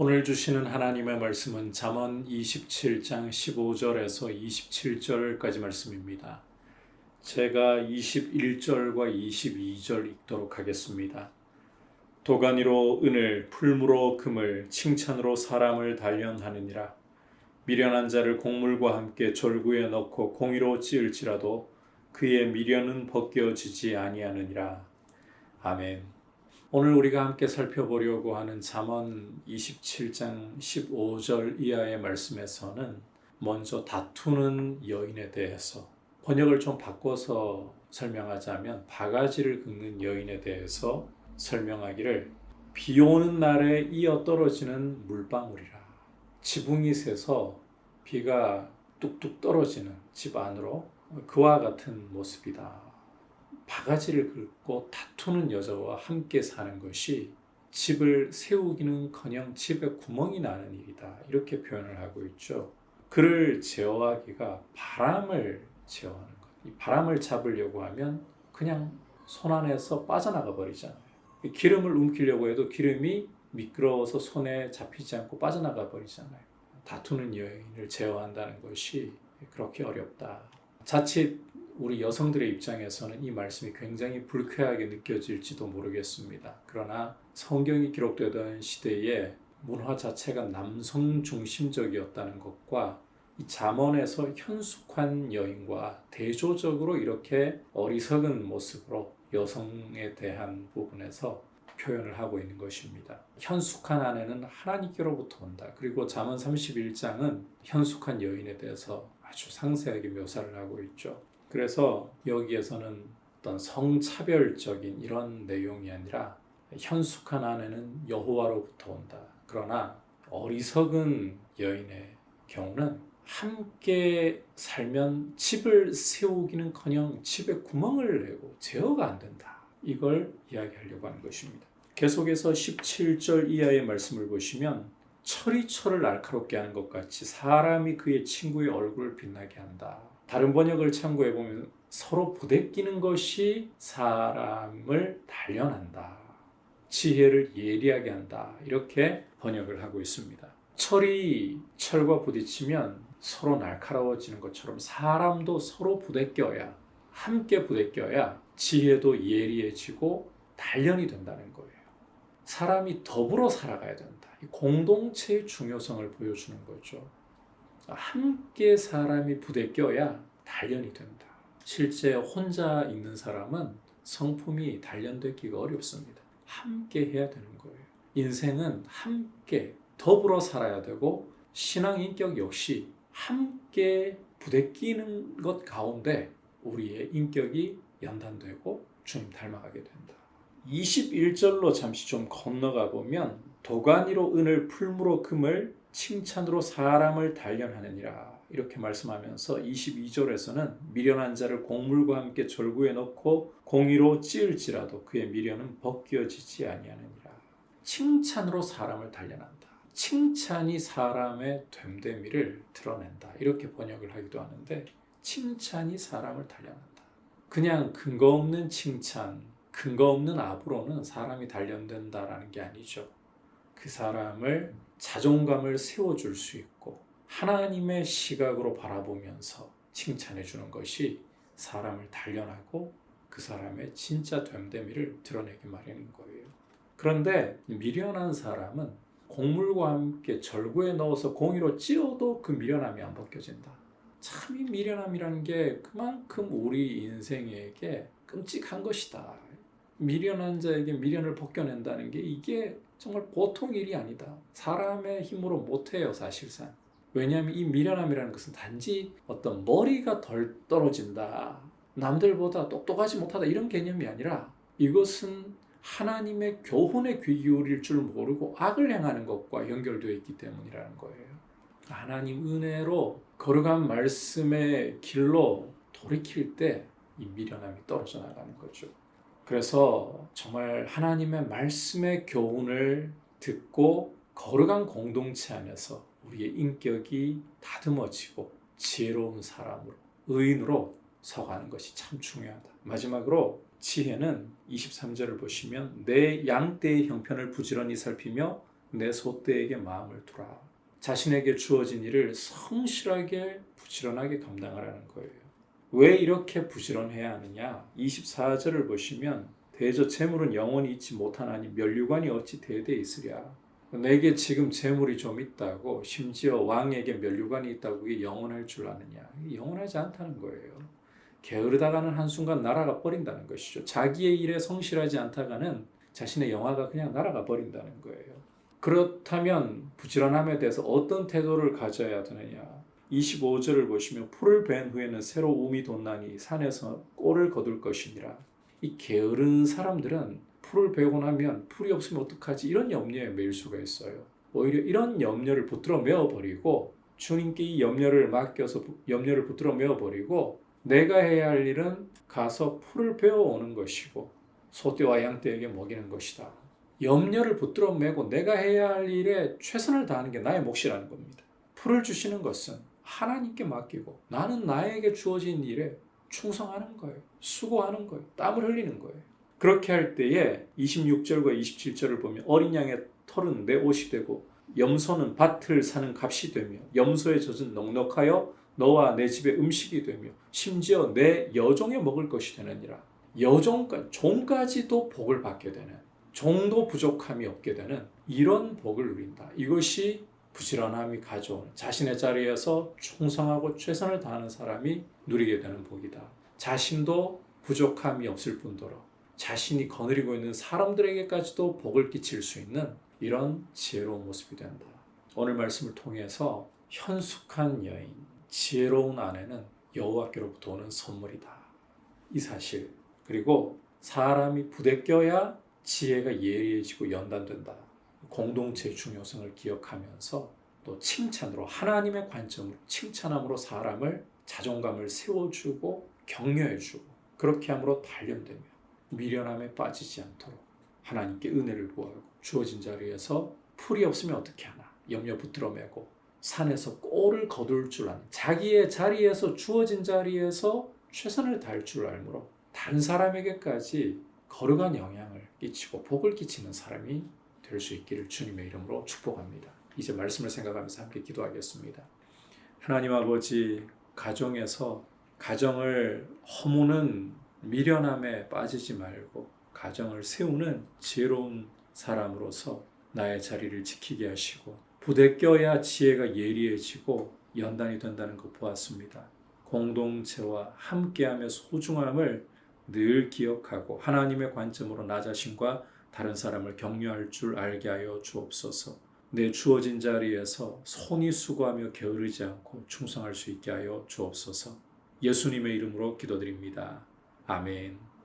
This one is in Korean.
오늘 주시는 하나님의 말씀은 잠언 27장 15절에서 27절까지 말씀입니다. 제가 21절과 22절 읽도록 하겠습니다. 도가니로 은을, 풀무로 금을, 칭찬으로 사람을 단련하느니라. 미련한 자를 곡물과 함께 절구에 넣고 공의로 찌을지라도 그의 미련은 벗겨지지 아니하느니라. 아멘. 오늘 우리가 함께 살펴보려고 하는 잠언 27장 15절 이하의 말씀에서는 먼저 다투는 여인에 대해서 번역을 좀 바꿔서 설명하자면 바가지를 긁는 여인에 대해서 설명하기를 비 오는 날에 이어 떨어지는 물방울이라 지붕이 새서 비가 뚝뚝 떨어지는 집 안으로 그와 같은 모습이다. 바가지를 긁고 다투는 여자와 함께 사는 것이 집을 세우기는 커녕 집에 구멍이 나는 일이다. 이렇게 표현을 하고 있죠. 그를 제어하기가 바람을 제어하는 것. 이 바람을 잡으려고 하면 그냥 손 안에서 빠져나가 버리잖아요. 기름을 움키려고 해도 기름이 미끄러워서 손에 잡히지 않고 빠져나가 버리잖아요. 다투는 여인을 제어한다는 것이 그렇게 어렵다. 자칫 우리 여성들의 입장에서는 이 말씀이 굉장히 불쾌하게 느껴질지도 모르겠습니다. 그러나 성경이 기록되던 시대에 문화 자체가 남성 중심적이었다는 것과 이 잠언에서 현숙한 여인과 대조적으로 이렇게 어리석은 모습으로 여성에 대한 부분에서 표현을 하고 있는 것입니다. 현숙한 아내는 하나님께로부터 온다. 그리고 잠언 31장은 현숙한 여인에 대해서 아주 상세하게 묘사를 하고 있죠. 그래서 여기에서는 어떤 성차별적인 이런 내용이 아니라 현숙한 아내는 여호와로부터 온다. 그러나 어리석은 여인의 경우는 함께 살면 집을 세우기는커녕 집에 구멍을 내고 제어가 안 된다. 이걸 이야기하려고 하는 것입니다. 계속해서 17절 이하의 말씀을 보시면 철이 철을 날카롭게 하는 것 같이 사람이 그의 친구의 얼굴을 빛나게 한다. 다른 번역을 참고해 보면 서로 부대끼는 것이 사람을 단련한다. 지혜를 예리하게 한다. 이렇게 번역을 하고 있습니다. 철이 철과 부딪히면 서로 날카로워지는 것처럼 사람도 서로 부대껴야 함께 부대껴야 지혜도 예리해지고 단련이 된다는 거예요. 사람이 더불어 살아가야 된다. 공동체의 중요성을 보여주는 거죠. 함께 사람이 부대껴야 단련이 된다. 실제 혼자 있는 사람은 성품이 단련되기가 어렵습니다. 함께 해야 되는 거예요. 인생은 함께 더불어 살아야 되고 신앙 인격 역시 함께 부대끼는 것 가운데 우리의 인격이 연단되고 주님 닮아가게 된다. 21절로 잠시 좀 건너가 보면 도가니로 은을 풀무로 금을 칭찬으로 사람을 단련하느니라. 이렇게 말씀하면서 22절에서는 미련한 자를 곡물과 함께 절구에 넣고 공의로 찌을지라도 그의 미련은 벗겨지지 아니하느니라. 칭찬으로 사람을 단련한다. 칭찬이 사람의 됨됨이를 드러낸다. 이렇게 번역을 하기도 하는데 칭찬이 사람을 단련한다. 그냥 근거 없는 칭찬 근거 없는 압으로는 사람이 단련된다라는 게 아니죠. 그 사람을 자존감을 세워줄 수 있고 하나님의 시각으로 바라보면서 칭찬해 주는 것이 사람을 단련하고 그 사람의 진짜 됨됨이를 드러내기 마련인 거예요. 그런데 미련한 사람은 곡물과 함께 절구에 넣어서 공이로 찧어도 그 미련함이 안 벗겨진다. 참 이 미련함이라는 게 그만큼 우리 인생에게 끔찍한 것이다. 미련한 자에게 미련을 벗겨낸다는 게 이게 정말 보통 일이 아니다. 사람의 힘으로 못해요, 사실상. 왜냐하면 이 미련함이라는 것은 단지 어떤 머리가 덜 떨어진다. 남들보다 똑똑하지 못하다. 이런 개념이 아니라 이것은 하나님의 교훈에 귀 기울일 줄 모르고 악을 행하는 것과 연결되어 있기 때문이라는 거예요. 하나님 은혜로 걸어간 말씀의 길로 돌이킬 때 이 미련함이 떨어져 나가는 거죠. 그래서 정말 하나님의 말씀의 교훈을 듣고 거룩한 공동체 안에서 우리의 인격이 다듬어지고 지혜로운 사람으로 의인으로 서가는 것이 참 중요하다. 마지막으로 지혜는 23절을 보시면 내 양떼의 형편을 부지런히 살피며 내 소떼에게 마음을 두라. 자신에게 주어진 일을 성실하게 부지런하게 감당하라는 거예요. 왜 이렇게 부지런해야 하느냐? 24절을 보시면 대저 재물은 영원히 있지 못하나니 멸류관이 어찌 대대 있으랴. 내게 지금 재물이 좀 있다고 심지어 왕에게 멸류관이 있다고 그게 영원할 줄 아느냐? 이게 영원하지 않다는 거예요. 게으르다가는 한순간 날아가 버린다는 것이죠. 자기의 일에 성실하지 않다가는 자신의 영화가 그냥 날아가 버린다는 거예요. 그렇다면 부지런함에 대해서 어떤 태도를 가져야 되느냐? 25절을 보시면 풀을 벤 후에는 새로 움이 돋나니 산에서 꼴을 거둘 것이니라. 이 게으른 사람들은 풀을 베고 나면 풀이 없으면 어떡하지? 이런 염려에 매일 수가 있어요. 오히려 이런 염려를 붙들어 메어 버리고 주님께 이 염려를 맡겨서 부- 염려를 붙들어 메어 버리고 내가 해야 할 일은 가서 풀을 베어 오는 것이고 소떼와 양떼에게 먹이는 것이다. 염려를 붙들어 메고 내가 해야 할 일에 최선을 다하는 게 나의 몫이라는 겁니다. 풀을 주시는 것은 하나님께 맡기고 나는 나에게 주어진 일에 충성하는 거예요. 수고하는 거예요. 땀을 흘리는 거예요. 그렇게 할 때에 26절과 27절을 보면 어린 양의 털은 내 옷이 되고 염소는 밭을 사는 값이 되며 염소의 젖은 넉넉하여 너와 내 집의 음식이 되며 심지어 내 여종의 먹을 것이 되느니라. 여종까 종까지도 복을 받게 되는 종도 부족함이 없게 되는 이런 복을 누린다. 이것이 부지런함이 가져오는 자신의 자리에서 충성하고 최선을 다하는 사람이 누리게 되는 복이다. 자신도 부족함이 없을 뿐더러 자신이 거느리고 있는 사람들에게까지도 복을 끼칠 수 있는 이런 지혜로운 모습이 된다. 오늘 말씀을 통해서 현숙한 여인, 지혜로운 아내는 여호와께로부터 오는 선물이다. 이 사실 그리고 사람이 부대껴야 지혜가 예리해지고 연단된다. 공동체의 중요성을 기억하면서 또 칭찬으로 하나님의 관점으로 칭찬함으로 사람을 자존감을 세워주고 격려해주고 그렇게 함으로 단련되며 미련함에 빠지지 않도록 하나님께 은혜를 구하고 주어진 자리에서 풀이 없으면 어떻게 하나 염려 붙들어 매고 산에서 꼴을 거둘 줄 아는 자기의 자리에서 주어진 자리에서 최선을 다할 줄 알므로 다른 사람에게까지 거룩한 영향을 끼치고 복을 끼치는 사람이 될 수 있기를 주님의 이름으로 축복합니다. 이제 말씀을 생각하면서 함께 기도하겠습니다. 하나님 아버지 가정에서 가정을 허무는 미련함에 빠지지 말고 가정을 세우는 지혜로운 사람으로서 나의 자리를 지키게 하시고 부대 껴야 지혜가 예리해지고 연단이 된다는 것 보았습니다. 공동체와 함께하며 소중함을 늘 기억하고 하나님의 관점으로 나 자신과 다른 사람을 격려할 줄 알게 하여 주옵소서. 내 주어진 자리에서 손이 수고하며 게으르지 않고 충성할 수 있게 하여 주옵소서. 예수님의 이름으로 기도드립니다. 아멘.